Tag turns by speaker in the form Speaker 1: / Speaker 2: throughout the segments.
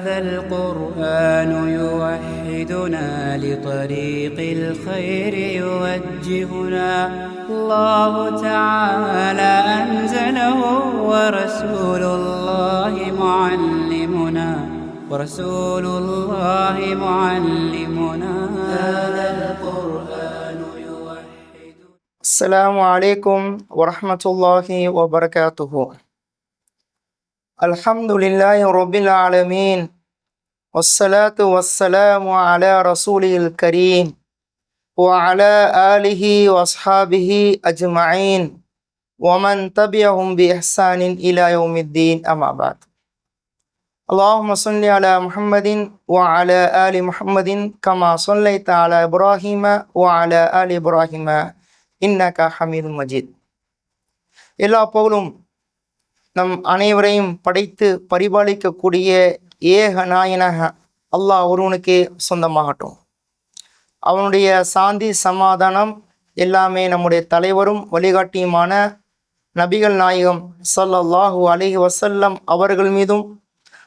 Speaker 1: هذا القرآن يوحدنا لطريق الخير يوجهنا. الله تعالى أنزله ورسول الله معلمنا. ورسول الله معلمنا. هذا القرآن يوحد
Speaker 2: السلام عليكم ورحمة الله وبركاته. الحمد لله رب العالمين والصلاة والسلام على رسوله الكريم وعلى آله وأصحابه أجمعين ومن تبعهم بإحسان إلى يوم الدين أما بعد اللهم صل على محمد وعلى آل محمد كما صليت على إبراهيم وعلى آل إبراهيم إنك حميد مجيد எல்லா புகழும் நம் அனைவரையும் படைத்து பரிபாலிக்கக்கூடிய ஏக நாயனக அல்லாஹ் ஒருவனுக்கே சொந்தமாகட்டும். அவனுடைய சாந்தி சமாதானம் எல்லாமே நம்முடைய தலைவரும் வழிகாட்டியுமான நபிகள் நாயகம் ஸல்லல்லாஹு அலிஹி வசல்லம் அவர்கள் மீதும்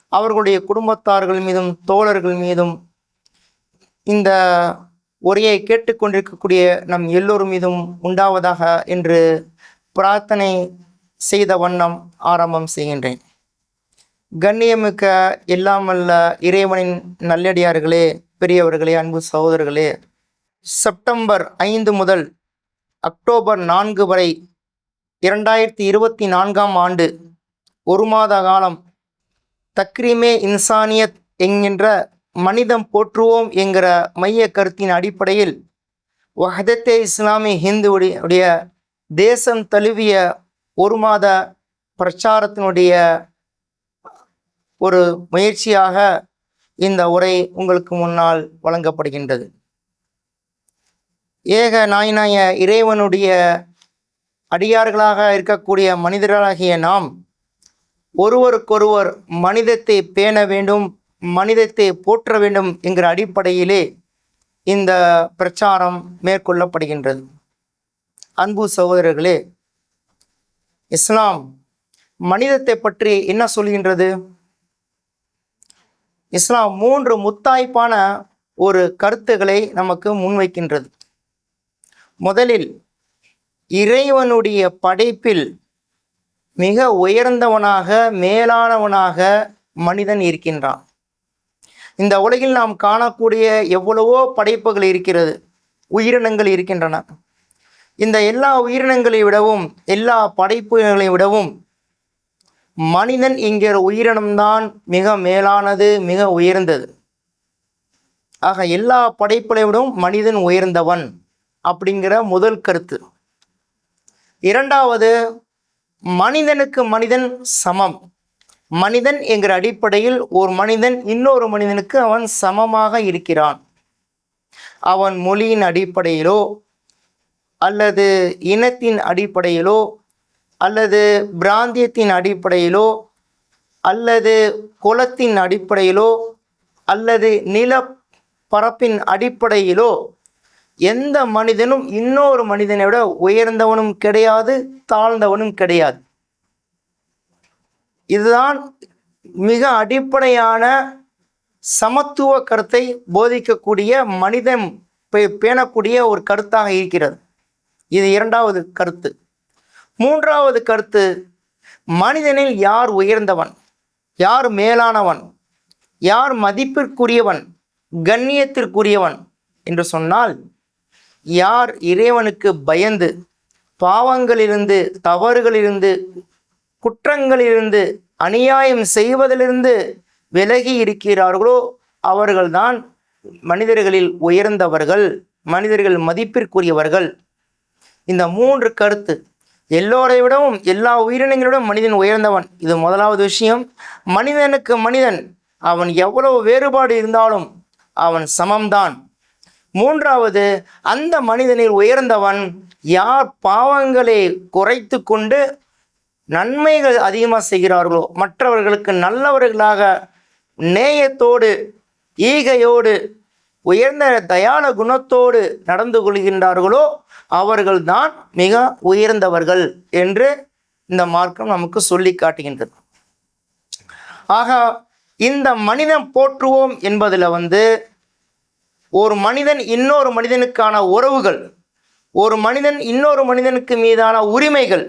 Speaker 2: அவர்களுடைய குடும்பத்தார்கள் மீதும் தோழர்கள் மீதும் இந்த உரையை கேட்டுக்கொண்டிருக்கக்கூடிய நம் எல்லோரும் மீதும் உண்டாவதாக என்று பிரார்த்தனை செய்த வண்ணம் ஆரம்பம் செய்கின்றேன். கண்ணியமிக்க இல்லாமல்ல இறைவனின் நல்லடியார்களே பெரியவர்களே அன்பு சகோதரர்களே செப்டம்பர் ஐந்து முதல் அக்டோபர் நான்கு வரை இரண்டாயிரத்தி இருபத்தி நான்காம் ஆண்டு ஒரு மாத காலம் தக்ரீமே இன்சானியத் என்கின்ற மனிதம் போற்றுவோம் என்கிற மைய கருத்தின் அடிப்படையில் வஹதத்தே இஸ்லாமி ஹிந்து உடைய தேசம் தழுவிய ஒரு மாத பிரச்சாரத்தினுடைய ஒரு முயற்சியாக இந்த உரை உங்களுக்கு முன்னால் வழங்கப்படுகின்றது. ஏக நாயினாய இறைவனுடைய அடியார்களாக இருக்கக்கூடிய மனிதர்களாகிய நாம் ஒருவருக்கொருவர் மனிதத்தை பேண வேண்டும் மனிதத்தை போற்ற வேண்டும் என்கிற அடிப்படையிலே இந்த பிரச்சாரம் மேற்கொள்ளப்படுகின்றது. அன்பு சகோதரர்களே இஸ்லாம் மனிதத்தை பற்றி என்ன சொல்கின்றது? இஸ்லாம் மூன்று முத்தாய்ப்பான ஒரு கருத்துக்களை நமக்கு முன்வைக்கின்றது. முதலில் இறைவனுடைய படைப்பில் மிக உயர்ந்தவனாக மேலானவனாக மனிதன் இருக்கின்றான். இந்த உலகில் நாம் காணக்கூடிய எவ்வளவோ படைப்புகள் இருக்கிறது உயிரினங்கள் இருக்கின்றன. இந்த எல்லா உயிரினங்களை விடவும் எல்லா படைப்புகளை விடவும் மனிதன் என்கிற உயிரினம்தான் மிக மேலானது மிக உயர்ந்தது. ஆக எல்லா படைப்புகளை விடவும் மனிதன் உயர்ந்தவன் அப்படிங்கிற முதல் கருத்து. இரண்டாவது மனிதனுக்கு மனிதன் சமம். மனிதன் என்கிற அடிப்படையில் ஒரு மனிதன் இன்னொரு மனிதனுக்கு அவன் சமமாக இருக்கிறான். அவன் மொழியின் அடிப்படையிலோ அல்லது இனத்தின் அடிப்படையிலோ அல்லது பிராந்தியத்தின் அடிப்படையிலோ அல்லது குலத்தின் அடிப்படையிலோ அல்லது நில பரப்பின் அடிப்படையிலோ எந்த மனிதனும் இன்னொரு மனிதனை விட உயர்ந்தவனும் கிடையாது தாழ்ந்தவனும் கிடையாது. இதுதான் மிக அடிப்படையான சமத்துவ கருத்தை போதிக்கக்கூடிய மனிதன் பே- பேணக்கூடிய ஒரு கருத்தாக இருக்கிறது. இது இரண்டாவது கருத்து. மூன்றாவது கருத்து மனிதனில் யார் உயர்ந்தவன்? யார் மேலானவன்? யார் மதிப்பிற்குரியவன்? கண்ணியத்திற்குரியவன்? என்று சொன்னால் யார் இறைவனுக்கு பயந்து பாவங்களிலிருந்து தவறுகளிலிருந்து குற்றங்களிலிருந்து அநியாயம் செய்வதிலிருந்து விலகி இருக்கிறார்களோ அவர்கள்தான் மனிதர்களில் உயர்ந்தவர்கள் மனிதர்கள் மதிப்பிற்குரியவர்கள். இந்த மூன்று கருத்து. எல்லோரை விடவும் எல்லா உயிரினங்களிடம் மனிதன் உயர்ந்தவன். இது முதலாவது விஷயம். மனிதனுக்கு மனிதன். அவன் எவ்வளவு வேறுபாடு இருந்தாலும் அவன் சமம்தான். மூன்றாவது அந்த மனிதனில் உயர்ந்தவன் யார் பாவங்களை குறைத்து கொண்டு நன்மைகள் அதிகமாக செய்கிறார்களோ மற்றவர்களுக்கு நல்லவர்களாக நேயத்தோடு ஈகையோடு உயர்ந்த தயான குணத்தோடு நடந்து கொள்கின்றார்களோ அவர்கள்தான் மிக உயர்ந்தவர்கள் என்று இந்த மார்க்கம் நமக்கு சொல்லி காட்டுகின்றது. ஆக இந்த மனிதன் போற்றுவோம் என்பதில் வந்து ஒரு மனிதன் இன்னொரு மனிதனுக்கான உறவுகள் ஒரு மனிதன் இன்னொரு மனிதனுக்கு மீதான உரிமைகள்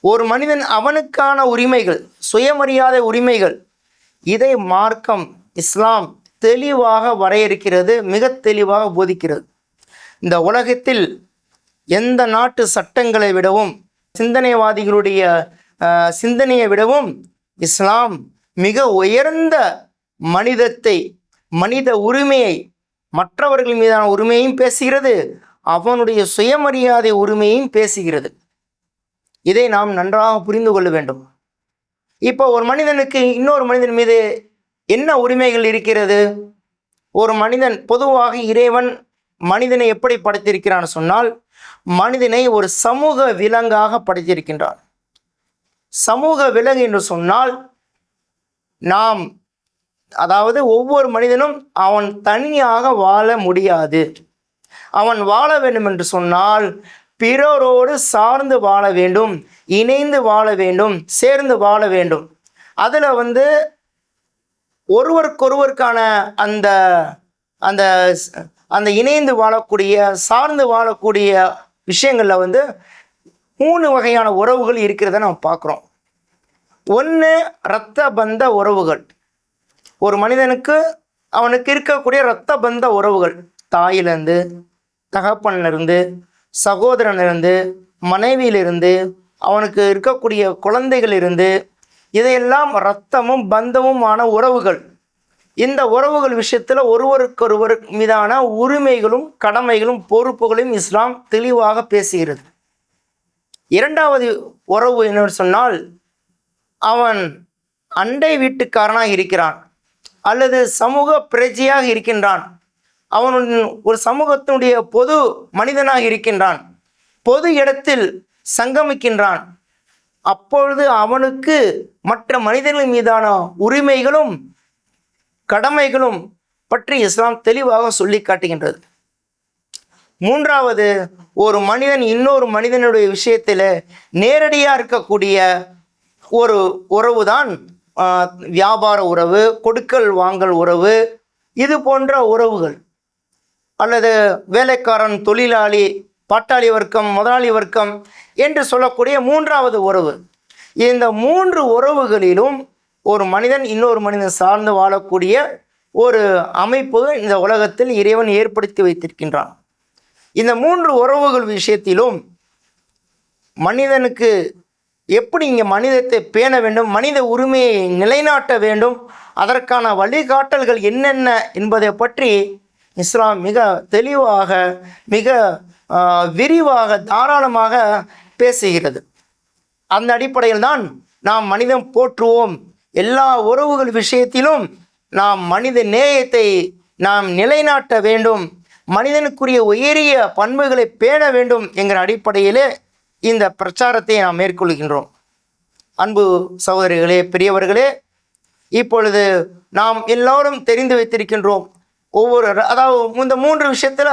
Speaker 2: ஒரு மனிதன் அவனுக்கான உரிமைகள் சுயமரியாதை உரிமைகள் இதை மார்க்கம் இஸ்லாம் தெளிவாக வரையறுக்கிறது மிக தெளிவாக போதிக்கிறது. இந்த உலகத்தில் எந்த நாட்டு சட்டங்களை விடவும் சிந்தனைவாதிகளுடைய சிந்தனையை விடவும் இஸ்லாம் மிக உயர்ந்த மனிதத்தை மனித உரிமையை மற்றவர்கள் மீதான உரிமையும் பேசுகிறது அவனுடைய சுயமரியாதை உரிமையும் பேசுகிறது. இதை நாம் நன்றாக புரிந்து கொள்ள வேண்டும். இப்போ ஒரு மனிதனுக்கு இன்னொரு மனிதன் மீது என்ன உரிமைகள் இருக்கிறது? ஒரு மனிதன் பொதுவாக இறைவன் மனிதனை எப்படி படைத்திருக்கிறான் சொன்னால் மனிதனை ஒரு சமூக விலங்காக படைத்திருக்கின்றான். சமூக விலங்கு என்று சொன்னால் நாம் அதாவது ஒவ்வொரு மனிதனும் அவன் தனியாக வாழ முடியாது. அவன் வாழ வேண்டும் என்று சொன்னால் பிறரோடு சார்ந்து வாழ வேண்டும் இணைந்து வாழ வேண்டும் சேர்ந்து வாழ வேண்டும். அதில் வந்து ஒருவருக்கொருவருக்கான அந்த அந்த அந்த இணைந்து வாழக்கூடிய சார்ந்து வாழக்கூடிய விஷயங்களில் வந்து மூணு வகையான உறவுகள் இருக்கிறத நம்ம பார்க்குறோம். ஒன்று இரத்த பந்த உறவுகள். ஒரு மனிதனுக்கு அவனுக்கு இருக்கக்கூடிய இரத்த பந்த உறவுகள். தாயிலிருந்து தகப்பனிலிருந்து சகோதரனிலிருந்து மனைவியிலிருந்து அவனுக்கு இருக்கக்கூடிய குழந்தைகளிலிருந்து இதையெல்லாம் இரத்தமும் பந்தமுமான உறவுகள். இந்த உறவுகள் விஷயத்தில் ஒருவருக்கொருவர் மீதான உரிமைகளும் கடமைகளும் பொறுப்புகளையும் இஸ்லாம் தெளிவாக பேசுகிறது. இரண்டாவது உறவு என்னன்னு சொன்னால் அவன் அண்டை வீட்டுக்காரனாக இருக்கிறான் அல்லது சமூக பிரஜையாக இருக்கின்றான். அவன் ஒரு சமூகத்தினுடைய பொது மனிதனாக இருக்கின்றான். பொது இடத்தில் சங்கமிக்கின்றான். அப்பொழுது அவனுக்கு மற்ற மனிதர்கள் மீதான உரிமைகளும் கடமைகளும் பற்றி இஸ்லாம் தெளிவாக சொல்லி காட்டுகின்றது. மூன்றாவது ஒரு மனிதன் இன்னொரு மனிதனுடைய விஷயத்தில் நேரடியாக இருக்கக்கூடிய ஒரு உறவு தான் வியாபார உறவு கொடுக்கல் வாங்கல் உறவு இது போன்ற உறவுகள். அல்லது வேலைக்காரன் தொழிலாளி பாட்டாளி வர்க்கம் முதலாளி வர்க்கம் என்று சொல்லக்கூடிய மூன்றாவது உறவு. இந்த மூன்று உறவுகளிலும் ஒரு மனிதன் இன்னொரு மனிதன் சார்ந்து வாழக்கூடிய ஒரு அமைப்பு இந்த உலகத்தில் இறைவன் ஏற்படுத்தி வைத்திருக்கின்றான். இந்த மூன்று உறவுகள் விஷயத்திலும் மனிதனுக்கு எப்படி இங்கே மனிதத்தை பேண வேண்டும் மனித உரிமையை நிலைநாட்ட வேண்டும் அதற்கான வழிகாட்டல்கள் என்னென்ன என்பதை பற்றி இஸ்லாம் மிக தெளிவாக மிக விரிவாக தாராளமாக பேசுகிறது. அந்த அடிப்படையில் தான் நாம் மனிதன் போற்றுவோம். எல்லா உறவுகள் விஷயத்திலும் நாம் மனித நேயத்தை நாம் நிலைநாட்ட வேண்டும். மனிதனுக்குரிய உயரிய பண்புகளை பேண வேண்டும் என்கிற அடிப்படையிலே இந்த பிரச்சாரத்தை நாம் மேற்கொள்கின்றோம். அன்பு சகோதரிகளே பெரியவர்களே இப்பொழுது நாம் எல்லோரும் தெரிந்து வைத்திருக்கின்றோம். ஒவ்வொரு ர- அதாவது இந்த மூன்று விஷயத்தில்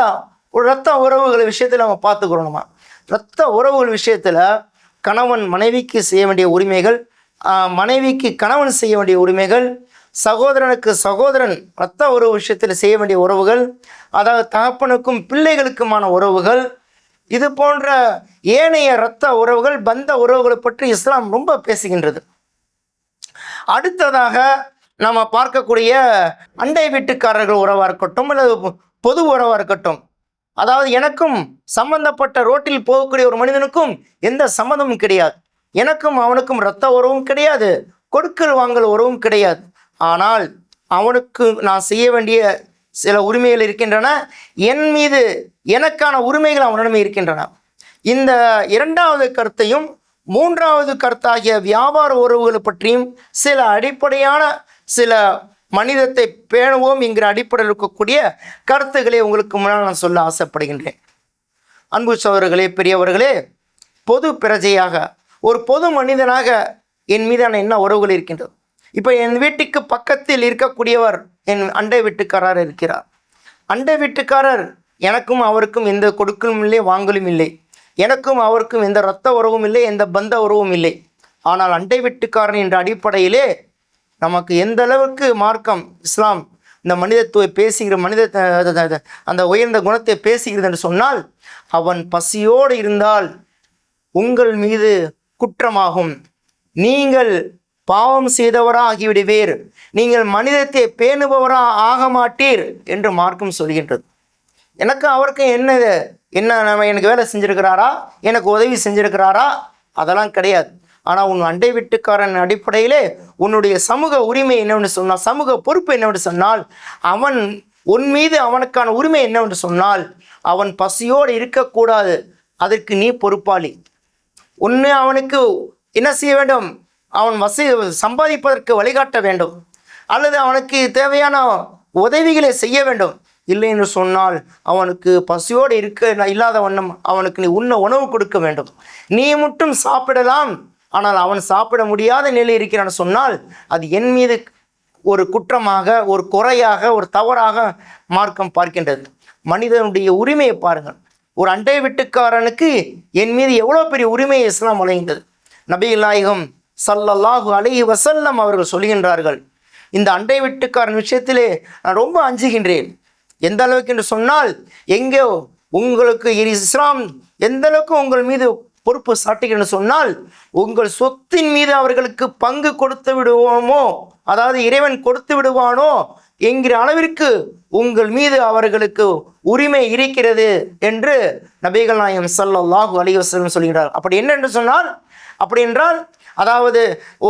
Speaker 2: ஒரு இரத்த உறவுகள் விஷயத்தில் நம்ம பார்த்துக்கிறோம் நம்ம. இரத்த உறவுகள் விஷயத்தில் கணவன் மனைவிக்கு செய்ய வேண்டிய உரிமைகள் மனைவிக்கு கணவன் செய்ய வேண்டிய உரிமைகள் சகோதரனுக்கு சகோதரன் ரத்த உறவு விஷயத்தில் செய்ய வேண்டிய உறவுகள் அதாவது தகப்பனுக்கும் பிள்ளைகளுக்குமான உறவுகள் இது போன்ற ஏனைய இரத்த உறவுகள் பந்த உறவுகளை பற்றி இஸ்லாம் ரொம்ப பேசுகின்றது. அடுத்ததாக நம்ம பார்க்கக்கூடிய அண்டை வீட்டுக்காரர்கள் உறவாக இருக்கட்டும் அல்லது பொது உறவாக இருக்கட்டும் அதாவது எனக்கும் சம்பந்தப்பட்ட ரோட்டில் போகக்கூடிய ஒரு மனிதனுக்கும் எந்த சம்மந்தமும் கிடையாது. எனக்கும் அவனுக்கும் இரத்த உறவும் கிடையாது. கொடுக்கல் வாங்கல் உறவும் கிடையாது. ஆனால் அவனுக்கு நான் செய்ய வேண்டிய சில உரிமைகள் இருக்கின்றன. என் மீது எனக்கான உரிமைகள் அவனிடமே இருக்கின்றன. இந்த இரண்டாவது கருத்தையும் மூன்றாவது கருத்தாகிய வியாபார உறவுகளை பற்றியும் சில அடிப்படையான சில மனிதத்தை பேணுவோம் என்கிற அடிப்படையில் இருக்கக்கூடிய கருத்துக்களை உங்களுக்கு முன்னால் நான் சொல்ல ஆசைப்படுகின்றேன். அன்பு சோதர்களே பெரியவர்களே பொது பிரஜையாக ஒரு பொது மனிதனாக என் மீதான என்ன உறவுகள் இருக்கின்றது? இப்போ என் வீட்டுக்கு பக்கத்தில் இருக்கக்கூடியவர் என் அண்டை வீட்டுக்காரர் இருக்கிறார். அண்டை வீட்டுக்காரர் எனக்கும் அவருக்கும் எந்த கொடுக்கலும் இல்லை வாங்கலும் இல்லை. எனக்கும் அவருக்கும் எந்த இரத்த உறவும் இல்லை எந்த பந்த உறவும் இல்லை. ஆனால் அண்டை வீட்டுக்காரன் என்ற அடிப்படையிலே நமக்கு எந்த அளவுக்கு மார்க்கம் இஸ்லாம் இந்த மனிதத்துவை பேசுகிற மனித அந்த உயர்ந்த குணத்தை பேசுகிறது என்று சொன்னால் அவன் பசியோடு இருந்தால் உங்கள் மீது குற்றமாகும். நீங்கள் பாவம் செய்தவரா ஆகிவிடுவீர் நீங்கள் மனிதத்தை பேணுபவரா ஆக மாட்டீர் என்று மார்க்கம் சொல்கின்றது. எனக்கு அவருக்கு என்ன என்ன நம்ம எனக்கு வேலை செஞ்சிருக்கிறாரா? எனக்கு உதவி செஞ்சிருக்கிறாரா? அதெல்லாம் கிடையாது. ஆனால் உன் அண்டை வீட்டுக்காரன் அடிப்படையிலே உன்னுடைய சமூக உரிமை என்னவென்று சொன்னால் சமூக பொறுப்பு என்னவென்று சொன்னால் அவன் உன் மீது அவனுக்கான உரிமை என்னவென்று சொன்னால் அவன் பசியோடு இருக்கக்கூடாது. அதற்கு நீ பொறுப்பாளி. உன்னை அவனுக்கு என்ன செய்ய வேண்டும்? அவன் வசதி சம்பாதிப்பதற்கு வழிகாட்ட வேண்டும். அல்லது அவனுக்கு தேவையான உதவிகளை செய்ய வேண்டும். இல்லை என்று சொன்னால் அவனுக்கு பசியோடு இருக்க இல்லாத வண்ணம் அவனுக்கு நீ உண்ண உணவு கொடுக்க வேண்டும். நீ மட்டும் சாப்பிடலாம். ஆனால் அவன் சாப்பிட முடியாத நிலை இருக்கிறான்னு சொன்னால் அது என் மீது ஒரு குற்றமாக ஒரு குறையாக ஒரு தவறாக மார்க்கம் பார்க்கின்றது. மனிதனுடைய உரிமையை பாருங்கள். ஒரு அண்டை வீட்டுக்காரனுக்கு என் மீது எவ்வளோ பெரிய உரிமையை இஸ்லாம் வழங்கியது? நபிகள் நாயகம் சல்லல்லாஹு அலைஹி வசல்லம் அவர்கள் சொல்கின்றார்கள் இந்த அண்டை வீட்டுக்காரன் விஷயத்திலே நான் ரொம்ப அஞ்சுகின்றேன். எந்த அளவுக்கு என்று சொன்னால் எங்கே உங்களுக்கு இரு இஸ்லாம் எந்த அளவுக்கு உங்கள் மீது பொறுப்பு சாட்டுகிறேன்னு சொன்னால் உங்கள் சொத்தின் மீது அவர்களுக்கு பங்கு கொடுத்து விடுவோமோ அதாவது இறைவன் கொடுத்து விடுவானோ என்கிற அளவிற்கு உங்கள் மீது அவர்களுக்கு உரிமை இருக்கிறது என்று நபிகள் நாயம் சல்லாஹூ அலைஹி சொல்கிறார் அப்படி என்ன என்று சொன்னால் அப்படி என்றால் அதாவது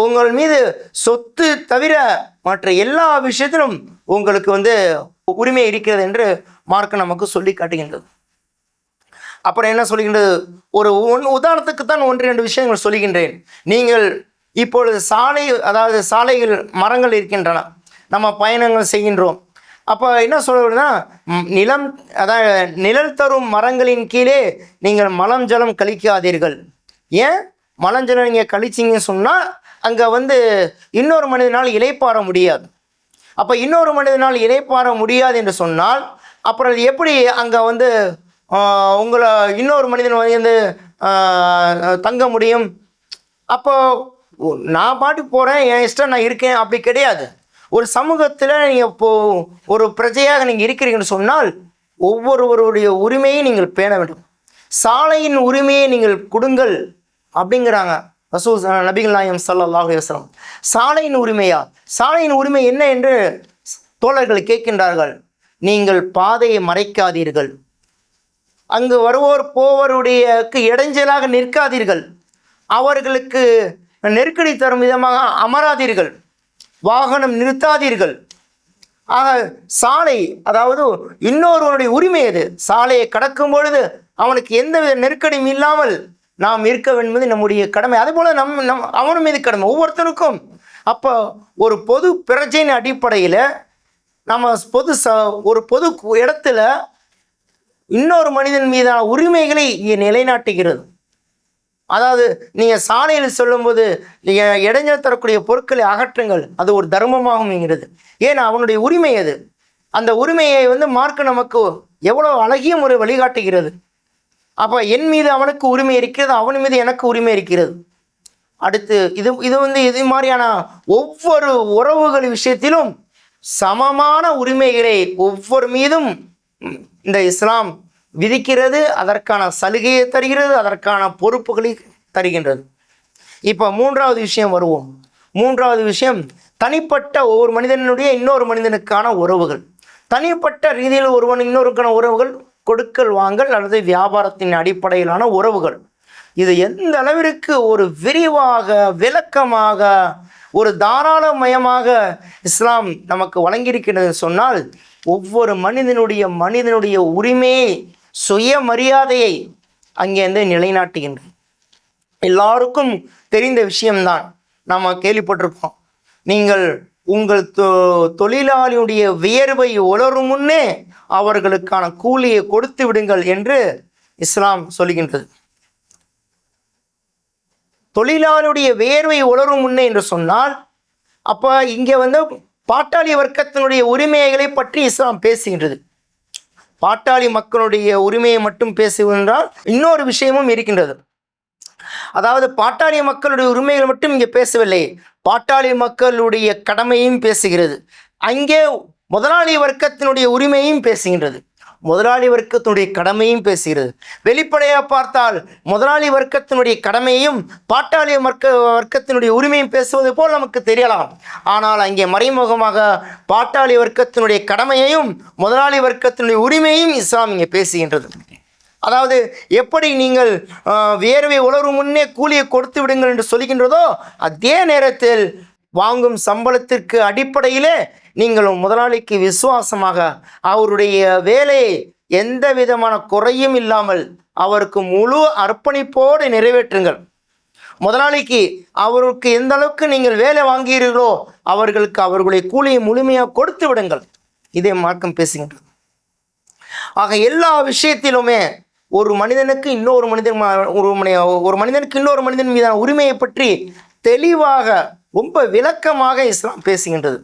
Speaker 2: உங்கள் மீது சொத்து தவிர மற்ற எல்லா விஷயத்திலும் உங்களுக்கு வந்து உரிமை இருக்கிறது என்று மார்க்க நமக்கு சொல்லி காட்டுகின்றது. அப்புறம் என்ன சொல்கின்றது? ஒரு ஒன் உதாரணத்துக்கு தான் ஒன்று ரெண்டு விஷயங்கள் சொல்கின்றேன். நீங்கள் இப்பொழுது சாலை அதாவது சாலைகள் மரங்கள் இருக்கின்றன. நம்ம பயணங்கள் செய்கின்றோம். அப்போ என்ன சொல்றதுன்னா நிலம் அதாவது நிழல் தரும் மரங்களின் கீழே நீங்கள் மலம் ஜலம் கழிக்காதீர்கள். ஏன்? மலஞ்சலம் நீங்கள் கழிச்சிங்கன்னு சொன்னால் அங்கே வந்து இன்னொரு மனிதனால் இலைப்பாற முடியாது. அப்போ இன்னொரு மனிதனால் இலைப்பாற முடியாது என்று சொன்னால் அப்புறம் எப்படி அங்கே வந்து உங்களை இன்னொரு மனிதன் வந்து தங்க முடியும்? அப்போ நான் பாட்டுக்கு போகிறேன் என் இஷ்டம் நான் இருக்கேன் அப்படி கிடையாது. ஒரு சமூகத்தில் நீங்கள் இப்போ ஒரு பிரஜையாக நீங்கள் இருக்கிறீங்கன்னு சொன்னால் ஒவ்வொருவருடைய உரிமையை நீங்கள் பேண வேண்டும். சாலையின் உரிமையை நீங்கள் கொடுங்கள் அப்படிங்கிறாங்க ரசூல் நபிகள் நாயம் ஸல்லல்லாஹு சாலையின் உரிமையா? சாலையின் உரிமை என்ன என்று தோழர்கள் கேட்கின்றார்கள். நீங்கள் பாதையை மறைக்காதீர்கள். அங்கு வருவோர் போவருடைய இடைஞ்சலாக நிற்காதீர்கள். அவர்களுக்கு நெருக்கடி தரும் விதமாக அமராதீர்கள். வாகனம் நிறுத்தாதீர்கள். ஆக சாலை அதாவது இன்னொருவனுடைய உரிமை அது சாலையை கடக்கும் பொழுது அவனுக்கு எந்தவித நெருக்கடியும் இல்லாமல் நாம் இருக்க வேண்டும் என்பது நம்முடைய கடமை. அதுபோல் நம் நம் அவனும் மீது கடமை. ஒவ்வொருத்தருக்கும் அப்போ ஒரு பொது பிரஜையின் அடிப்படையில் நம்ம பொது ச ஒரு பொது இடத்துல இன்னொரு மனிதன் மீதான உரிமைகளை இங்கே நிலைநாட்டுகிறது. அதாவது நீங்கள் சாலையில் சொல்லும்போது நீங்கள் இடைஞ்சல் தரக்கூடிய பொருட்களை அகற்றுங்கள். அது ஒரு தர்மமாகும் என்கிறது ஏன்னா அவனுடைய உரிமை அது அந்த உரிமையை வந்து மார்க்க நமக்கு எவ்வளோ அழகிய முறை வழிகாட்டுகிறது. அப்போ என் மீது அவனுக்கு உரிமை இருக்கிறது அவன் மீது எனக்கு உரிமை இருக்கிறது. அடுத்து இது இது வந்து இது மாதிரியான ஒவ்வொரு உறவுகள் விஷயத்திலும் சமமான உரிமைகளை ஒவ்வொரு மீதும் இந்த இஸ்லாம் விதிக்கிறது அதற்கான சலுகையை தருகிறது அதற்கான பொறுப்புகளை தருகின்றது. இப்போ மூன்றாவது விஷயம் வருவோம். மூன்றாவது விஷயம் தனிப்பட்ட ஒவ்வொரு மனிதனுடைய இன்னொரு மனிதனுக்கான உறவுகள். தனிப்பட்ட ரீதியில் ஒருவன் இன்னொருக்கான உறவுகள் கொடுக்கல் வாங்கல் அல்லது வியாபாரத்தின் அடிப்படையிலான உறவுகள். இது எந்த அளவிற்கு ஒரு விரிவாக விளக்கமாக ஒரு தாராளமயமாக இஸ்லாம் நமக்கு வழங்கியிருக்கிறது சொன்னால் ஒவ்வொரு மனிதனுடைய மனிதனுடைய உரிமையை சுயமரியாதையை அங்கேருந்து நிலைநாட்டுகின்றது எல்லாருக்கும் தெரிந்த விஷயம்தான் நாம் கேள்விப்பட்டிருப்போம். நீங்கள் உங்கள் தொ தொழிலாளியுடைய வியர்வை உலரும் முன்னே அவர்களுக்கான கூலியை கொடுத்து விடுங்கள் என்று இஸ்லாம் சொல்கின்றது. தொழிலாளியுடைய வேர்வை உலரும் முன்னே என்று சொன்னால் அப்போ இங்கே வந்து பாட்டாளி வர்க்கத்தினுடைய உரிமைகளை பற்றி இஸ்லாம் பேசுகின்றது. பாட்டாளி மக்களுடைய உரிமையை மட்டும் பேசுகின்றால் இன்னொரு விஷயமும் இருக்கின்றது. அதாவது பாட்டாளி மக்களுடைய உரிமைகள் மட்டும் இங்கே பேசவில்லை. பாட்டாளி மக்களுடைய கடமையும் பேசுகிறது. அங்கே முதலாளி வர்க்கத்தினுடைய உரிமையும் பேசுகின்றது. முதலாளி வர்க்கத்தினுடைய கடமையும் பேசுகிறது. வெளிப்படையாக பார்த்தால் முதலாளி வர்க்கத்தினுடைய கடமையும் பாட்டாளி வர்க்க வர்க்கத்தினுடைய உரிமையும் பேசுவது போல் நமக்கு தெரியலாம். ஆனால் அங்கே மறைமுகமாக பாட்டாளி வர்க்கத்தினுடைய கடமையையும் முதலாளி வர்க்கத்தினுடைய உரிமையும் இஸ்லாம் இங்கே பேசுகின்றது. அதாவது எப்படி நீங்கள் வேர்வை உலரும் முன்னே கூலியை கொடுத்து விடுங்கள் என்று சொல்கின்றதோ அதே நேரத்தில் வாங்கும் சம்பளத்திற்கு அடிப்படையிலே நீங்கள் முதலாளிக்கு விசுவாசமாக அவருடைய வேலையை எந்த விதமான குறையும் இல்லாமல் அவருக்கு முழு அர்ப்பணிப்போடு நிறைவேற்றுங்கள். முதலாளிக்கு அவருக்கு எந்த அளவுக்கு நீங்கள் வேலை வாங்குகிறீர்களோ அவர்களுக்கு அவர்களுடைய கூலியை முழுமையாக கொடுத்து விடுங்கள். இதே மார்க்கம் பேசுகின்றது. ஆக எல்லா விஷயத்திலுமே ஒரு மனிதனுக்கு இன்னொரு மனிதன் ஒரு மனிதனுக்கு இன்னொரு மனிதன் மீதான உரிமையை பற்றி தெளிவாக ரொம்ப விளக்கமாக இஸ்லாம் பேசுகின்றது.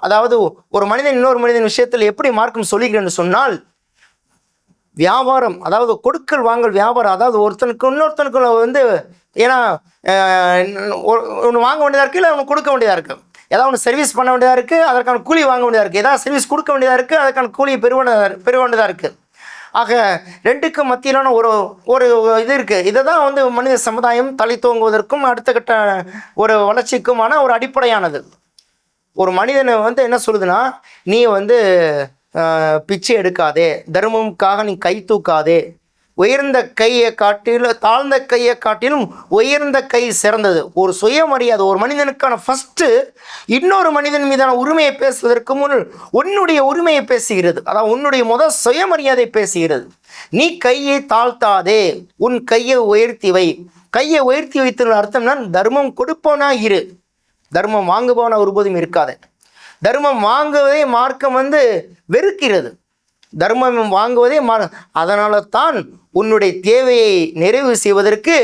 Speaker 2: அதாவது ஒரு மனிதன் இன்னொரு மனிதன் விஷயத்தில் எப்படி மார்க்கம் சொல்லுகிறேன்னு சொன்னால் வியாபாரம் அதாவது கொடுக்கல் வாங்கல் வியாபாரம் அதாவது ஒருத்தனுக்கு இன்னொருத்தனுக்கு வந்து ஏன்னா ஒன்று வாங்க வேண்டியதாக இருக்குது இல்லை ஒன்று கொடுக்க வேண்டியதாக இருக்குது ஏதாவது ஒன்று சர்வீஸ் பண்ண வேண்டியதாக இருக்குது அதற்கான கூலி வாங்க வேண்டியதாக இருக்குது ஏதாவது சர்வீஸ் கொடுக்க வேண்டியதாக இருக்குது அதற்கான கூலியை பெற வேண்டியதாக பெற வேண்டியதாக இருக்குது ஆக ரெண்டுக்கும் மத்தியிலான ஒரு ஒரு இது இருக்குது இதை தான் வந்து மனித சமுதாயம் தலை தோங்குவதற்கும் அடுத்த கட்ட ஒரு வளர்ச்சிக்குமான ஒரு அடிப்படையானது. ஒரு மனிதனை வந்து என்ன சொல்லுதுன்னா நீ வந்து பிச்சை எடுக்காதே. தர்மமுக்காக நீ கை தூக்காதே. உயர்ந்த கையை காட்டிலும் தாழ்ந்த கையை காட்டிலும் உயர்ந்த கை சிறந்தது. ஒரு சுயமரியாதை ஒரு மனிதனுக்கான ஃபஸ்ட்டு இன்னொரு மனிதன் மீதான உரிமையை பேசுவதற்கு முன் உன்னுடைய உரிமையை பேசுகிறது. அதாவது உன்னுடைய முதல் சுயமரியாதை பேசுகிறது. நீ கையை தாழ்த்தாதே உன் கையை உயர்த்தி வை. கையை உயர்த்தி வைத்தது அர்த்தம்னா தர்மம் கொடுப்பவனா இரு. தர்மம் வாங்குபவனா ஒருபோதும் இருக்காது. தர்மம் வாங்குவதை மார்க்கம் வந்து வெறுக்கிறது. தர்மம் வாங்குவதே மா அதனால தான் உன்னுடைய தேவையை நிறைவு செய்வதற்கு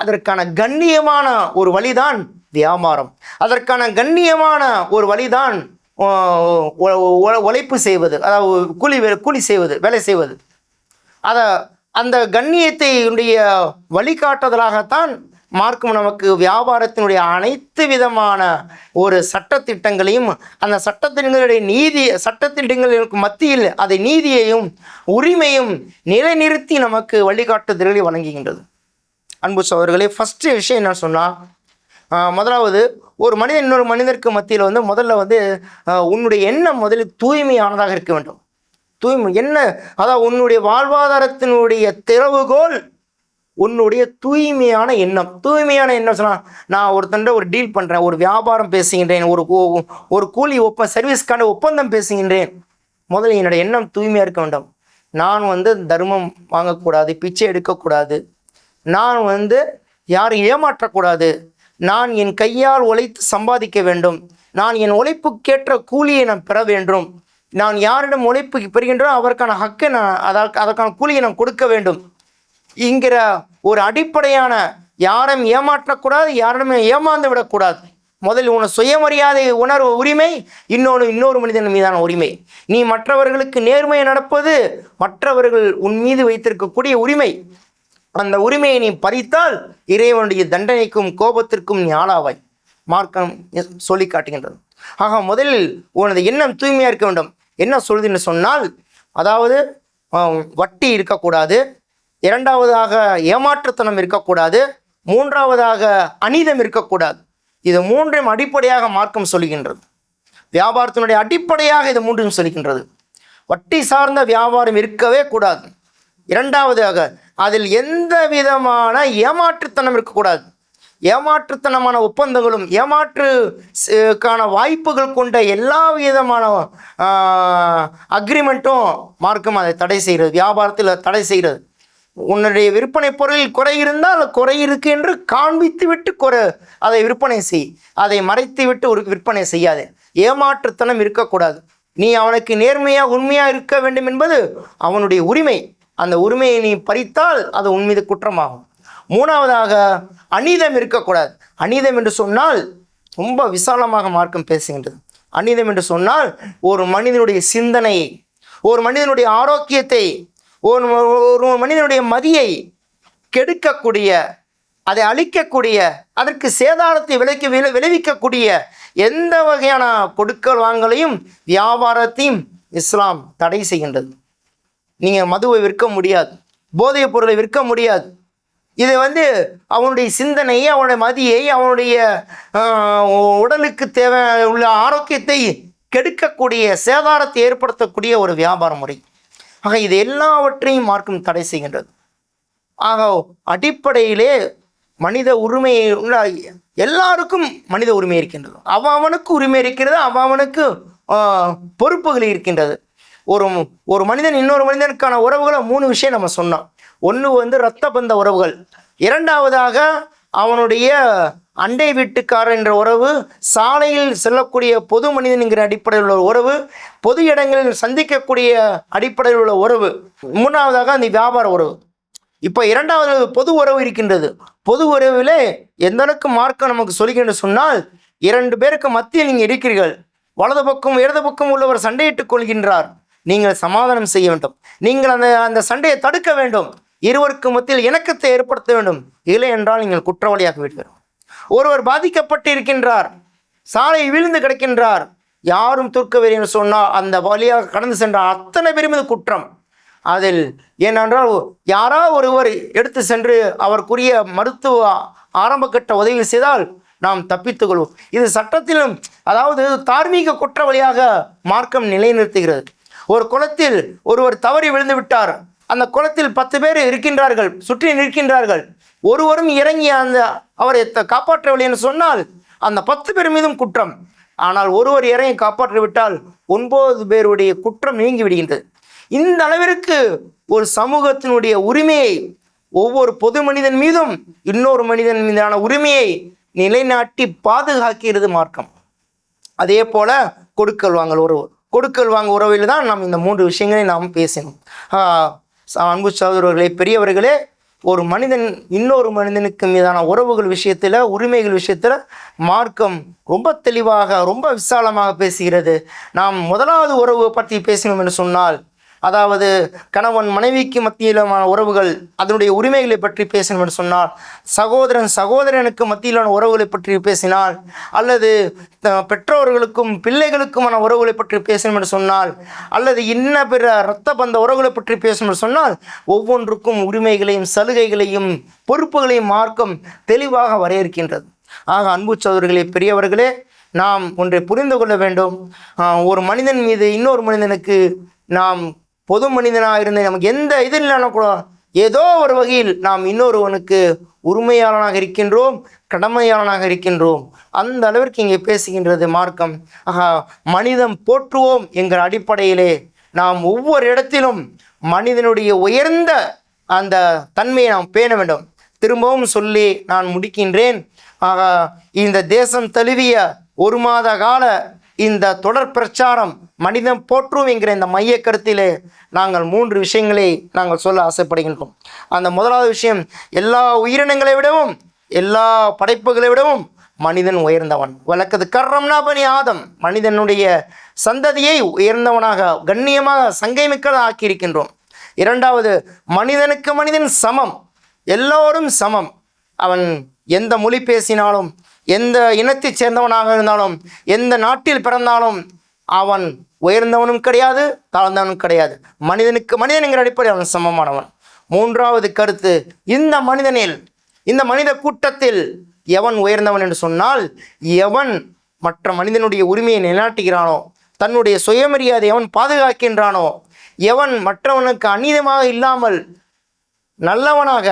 Speaker 2: அதற்கான கண்ணியமான ஒரு வழிதான் வியாபாரம். அதற்கான கண்ணியமான ஒரு வழிதான் உழைப்பு செய்வது. அதாவது கூலி கூலி செய்வது வேலை செய்வது. அத அந்த கண்ணியத்தை உடைய வழிகாட்டுதலாகத்தான் மார்க்கம் நமக்கு வியாபாரத்தினுடைய அனைத்து விதமான ஒரு சட்டத்திட்டங்களையும் அந்த சட்டத்திட்டங்களுடைய நீதி சட்டத்திட்டங்களுக்கு மத்தியில் அதை நீதியையும் உரிமையும் நிலைநிறுத்தி நமக்கு வழிகாட்டுதல்களை வழங்குகின்றது. அன்பு சோதர்களே ஃபஸ்ட்டு விஷயம் என்ன சொன்னால் முதலாவது ஒரு மனிதன் இன்னொரு மனிதருக்கு மத்தியில் வந்து முதல்ல வந்து உன்னுடைய எண்ணம் முதலில் தூய்மையானதாக இருக்க வேண்டும். தூய்மை என்ன அதாவது உன்னுடைய வாழ்வாதாரத்தினுடைய திறவுகோல் உன்னுடைய தூய்மையான எண்ணம். தூய்மையான எண்ணம் சொன்னால் நான் ஒருத்தண்ட ஒரு டீல் பண்ணுறேன் ஒரு வியாபாரம் பேசுகின்றேன் ஒரு ஒரு கூலி ஒப்ப சர்வீஸ்க்கான ஒப்பந்தம் பேசுகின்றேன். முதல்ல என்னோட எண்ணம் தூய்மையாக இருக்க வேண்டும். நான் வந்து தர்மம் வாங்கக்கூடாது பிச்சை எடுக்கக்கூடாது. நான் வந்து யாரும் ஏமாற்றக்கூடாது. நான் என் கையால் உழைத்து சம்பாதிக்க வேண்டும். நான் என் உழைப்புக்கேற்ற கூலியை நான் பெற வேண்டும். நான் யாரிடம் உழைப்பு பெறுகின்றோ அவருக்கான ஹக்கை நான் அதற்கான கூலியை நான் கொடுக்க வேண்டும். என்கிற ஒரு அடிப்படையான யாரும் ஏமாற்றக்கூடாது யாரிடமே ஏமாந்து விடக்கூடாது. முதல் உன சுயமரியாதை உணர்வு உரிமை இன்னொன்று இன்னொரு மனிதன் மீதான உரிமை. நீ மற்றவர்களுக்கு நேர்மையை நடப்பது மற்றவர்கள் உன் மீது வைத்திருக்கக்கூடிய உரிமை. அந்த உரிமையை நீ பறித்தால் இறைவனுடைய தண்டனைக்கும் கோபத்திற்கும் நீ ஆளாவாய். மார்க்கம் சொல்லி காட்டுகின்றது. ஆக முதலில் உனது எண்ணம் தூய்மையாக இருக்க வேண்டும். என்ன சொல்லுதுன்னு சொன்னால் அதாவது வட்டி இருக்கக்கூடாது. இரண்டாவதாக ஏமாற்றுத்தனம் இருக்கக்கூடாது மூன்றாவதாக அநீதம் இருக்கக்கூடாது. இது மூன்றையும் அடிப்படையாக மார்க்கம் சொல்கின்றது. வியாபாரத்தினுடைய அடிப்படையாக இது மூன்றையும் சொல்கின்றது. வட்டி சார்ந்த வியாபாரம் இருக்கவே கூடாது. இரண்டாவதாக அதில் எந்த விதமான ஏமாற்றுத்தனம் இருக்கக்கூடாது. ஏமாற்றுத்தனமான ஒப்பந்தங்களும் ஏமாற்றுக்கான வாய்ப்புகள் கொண்ட எல்லா விதமான அக்ரிமெண்ட்டும் மார்க்கம் அதை தடை செய்கிறது. வியாபாரத்தில் தடை செய்கிறது. உன்னுடைய விற்பனை பொருளில் குறை இருந்தால் குறை இருக்கு என்று காண்பித்து விட்டு குறை. அதை விற்பனை செய். அதை மறைத்து விட்டு ஒரு விற்பனை செய்யாதே. ஏமாற்றுத்தனம் இருக்கக்கூடாது. நீ அவனுக்கு நேர்மையாக உண்மையாக இருக்க வேண்டும் என்பது அவனுடைய உரிமை. அந்த உரிமையை நீ பறித்தால் அது உன் மீது குற்றமாகும். மூணாவதாக அநீதம் இருக்கக்கூடாது. அநீதம் என்று சொன்னால் ரொம்ப விசாலமாக மார்க்கம் பேசுகின்றது. அநீதம் என்று சொன்னால் ஒரு மனிதனுடைய சிந்தனையை ஒரு மனிதனுடைய ஆரோக்கியத்தை ஒரு ஒரு மனிதனுடைய மதியை கெடுக்கக்கூடிய அதை அழிக்கக்கூடிய அதற்கு சேதாரத்தை விளைக்க விளை விளைவிக்கக்கூடிய எந்த வகையான கொடுக்கல் வாங்கலையும் வியாபாரத்தையும் இஸ்லாம் தடை செய்கின்றது. நீங்கள் மதுவை விற்க முடியாது போதைப் பொருளை விற்க முடியாது. இது வந்து அவனுடைய சிந்தனையை அவனுடைய மதியை அவனுடைய உடலுக்கு தேவை உள்ள ஆரோக்கியத்தை கெடுக்கக்கூடிய சேதாரத்தை ஏற்படுத்தக்கூடிய ஒரு வியாபார முறை. ஆக இது எல்லாவற்றையும் மார்க்கம் தடை செய்கின்றது. ஆக அடிப்படையிலே மனித உரிமை உள்ள எல்லாருக்கும் மனித உரிமை இருக்கின்றது. அவனுக்கு உரிமை இருக்கிறது அவனுக்கு பொறுப்புகள் இருக்கின்றது. ஒரு ஒரு மனிதன் இன்னொரு மனிதனுக்கான உறவுகளை மூணு விஷயம் நம்ம சொன்னோம். ஒன்று வந்து இரத்த பந்த உறவுகள். இரண்டாவதாக அவனுடைய அண்டை வீட்டுக்காரர் என்ற உறவு சாலையில் செல்லக்கூடிய பொது மனிதன்கிற அடிப்படையில் உள்ள உறவு பொது இடங்களில் சந்திக்கக்கூடிய அடிப்படையில் உள்ள உறவு. மூணாவதாக அந்த வியாபார உறவு. இப்போ இரண்டாவது பொது உறவு இருக்கின்றது. பொது உறவிலே எந்த அளவுக்கு மார்க்கம் நமக்கு சொல்கின்ற சொன்னால் இரண்டு பேருக்கு மத்தியில் நீங்கள் இருக்கிறீர்கள். வலது பக்கம் இடது பக்கம் உள்ளவர் சண்டையிட்டுக் கொள்கின்றார். நீங்கள் சமாதானம் செய்ய வேண்டும். நீங்கள் அந்த அந்த சண்டையை தடுக்க வேண்டும். இருவருக்கு மத்தியில் இணக்கத்தை ஏற்படுத்த வேண்டும். இல்லை என்றால் நீங்கள் குற்றவாளியாக விடுவீர்கள் ஒருவர் பாதிக்கப்பட்டு இருக்கின்றார் சாலை விழுந்து கிடக்கின்றார். யாரும் தூர்க்கவில்லை என்று சொன்னால் அந்த வழியாக கடந்து சென்றால் அத்தனை பேரும் இது குற்றம். அதில் ஏனென்றால் யாராவது ஒருவர் எடுத்து சென்று அவருக்குரிய மருத்துவ ஆரம்பக்கட்ட உதவி செய்தால் நாம் தப்பித்துக்கொள்வோம் இது சட்டத்திலும் அதாவது தார்மீக குற்றவாளியாக மார்க்கம் நிலைநிறுத்துகிறது. ஒரு குளத்தில் ஒருவர் தவறி விழுந்து விட்டார். அந்த குளத்தில் பத்து பேர் இருக்கின்றார்கள் சுற்றி நிற்கின்றார்கள். ஒருவரும் இறங்கி அந்த அவரை காப்பாற்றவில்லை என்று சொன்னால் அந்த பத்து பேர் மீதும் குற்றம். ஆனால் ஒருவர் இறங்கி காப்பாற்றிவிட்டால் ஒன்பது பேருடைய குற்றம் நீங்கி விடுகின்றது. இந்த அளவிற்கு ஒரு சமூகத்தினுடைய உரிமையை ஒவ்வொரு பொது மனிதன் மீதும் இன்னொரு மனிதன் மீதான உரிமையை நிலைநாட்டி பாதுகாக்கிறது மார்க்கம். அதே போல கொடுக்கல் வாங்கல் உறவு. கொடுக்கல் வாங்க உறவில் தான் நாம் இந்த மூன்று விஷயங்களை நாம் பேசினோம். அன்பு சகோதரர்களே பெரியவர்களே ஒரு மனிதன் இன்னொரு மனிதனுக்கு மீதான உறவுகள் விஷயத்தில் உரிமைகள் விஷயத்தில் மார்க்கம் ரொம்ப தெளிவாக ரொம்ப விசாலமாக பேசுகிறது. நாம் முதலாவது உறவு பற்றி பேசினோம் என்று சொன்னால் அதாவது கணவன் மனைவிக்கு மத்தியிலான உறவுகள் அதனுடைய உரிமைகளை பற்றி பேசணும் என்று சொன்னால் சகோதரன் சகோதரனுக்கு மத்தியிலான உறவுகளை பற்றி பேசினால் அல்லது பெற்றோர்களுக்கும் பிள்ளைகளுக்குமான உறவுகளை பற்றி பேசணும் என்று சொன்னால் அல்லது இன்ன பிற இரத்த பந்த உறவுகளை பற்றி பேசணும் என்று சொன்னால் ஒவ்வொன்றுக்கும் உரிமைகளையும் சலுகைகளையும் பொறுப்புகளையும் மார்க்கம் தெளிவாக வரையறுக்கின்றது. ஆக அன்பு சோதர்களே பெரியவர்களே நாம் ஒன்றை புரிந்து கொள்ள வேண்டும். ஒரு மனிதன் மீது இன்னொரு மனிதனுக்கு நாம் பொது மனிதனாக இருந்து நமக்கு எந்த இது இல்லைனா கூட ஏதோ ஒரு வகையில் நாம் இன்னொருவனுக்கு உரிமையாளனாக இருக்கின்றோம் கடமையாளனாக இருக்கின்றோம். அந்த அளவிற்கு இங்கே பேசுகின்றது மார்க்கம். ஆகா மனிதம் போற்றுவோம் என்கிற அடிப்படையிலே நாம் ஒவ்வொரு இடத்திலும் மனிதனுடைய உயர்ந்த அந்த தன்மையை நாம் பேண வேண்டும். திரும்பவும் சொல்லி நான் முடிக்கின்றேன். ஆக இந்த தேசம் தழுவிய ஒரு மாத கால இந்த தொடர் பிரச்சாரம் மனிதம் போற்றும் என்கிற இந்த மைய கருத்திலே நாங்கள் மூன்று விஷயங்களை நாங்கள் சொல்ல ஆசைப்படுகின்றோம். அந்த முதலாவது விஷயம் எல்லா உயிரினங்களை விடவும் எல்லா படைப்புகளை விடவும் மனிதன் உயர்ந்தவன். வழக்கது கர்ரம்னா பணி ஆதம். மனிதனுடைய சந்ததியை உயர்ந்தவனாக கண்ணியமாக சங்கைமிக்கதாக ஆக்கியிருக்கின்றோம். இரண்டாவது மனிதனுக்கு மனிதன் சமம். எல்லோரும் சமம். அவன் எந்த மொழி பேசினாலும் எந்த இனத்தைச் சேர்ந்தவனாக இருந்தாலும் எந்த நாட்டில் பிறந்தாலும் அவன் உயர்ந்தவனும் கிடையாது தாழ்ந்தவனும் கிடையாது. மனிதனுக்கு மனிதனுங்கிற அடிப்படையில் அவன் சமமானவன். மூன்றாவது கருத்து இந்த மனிதனில் இந்த மனித கூட்டத்தில் எவன் உயர்ந்தவன் என்று சொன்னால் எவன் மற்ற மனிதனுடைய உரிமையை நிலைநாட்டுகிறானோ தன்னுடைய சுயமரியாதை எவன் பாதுகாக்கின்றானோ எவன் மற்றவனுக்கு அநீதமாக இல்லாமல் நல்லவனாக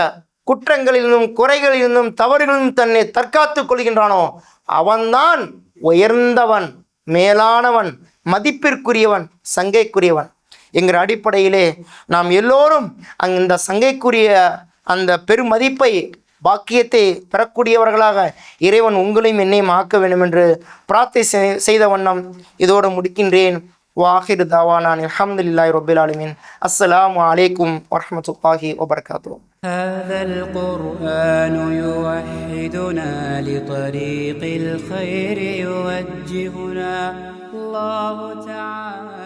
Speaker 2: குற்றங்களிலும் குறைகளிலிருந்தும் தவறுகளிலும் தன்னை தற்காத்து கொள்கின்றானோ அவன்தான் உயர்ந்தவன் மேலானவன் மதிப்பிற்குரியவன் சங்கைக்குரியவன். என்கிற அடிப்படையிலே நாம் எல்லோரும் அந்த சங்கைக்குரிய அந்த பெருமதிப்பை பாக்கியத்தை பெறக்கூடியவர்களாக இறைவன் உங்களையும் என்னையும் ஆக்க வேண்டும் என்று பிரார்த்தை செய்- செய்த வண்ணம் இதோடு முடிக்கின்றேன். وآخر دعوانا الحمد لله رب العالمين. السلام عليكم ورحمة الله وبركاته.
Speaker 1: هذا القرآن يوحدنا لطريق الخير يوجهنا. الله تعالى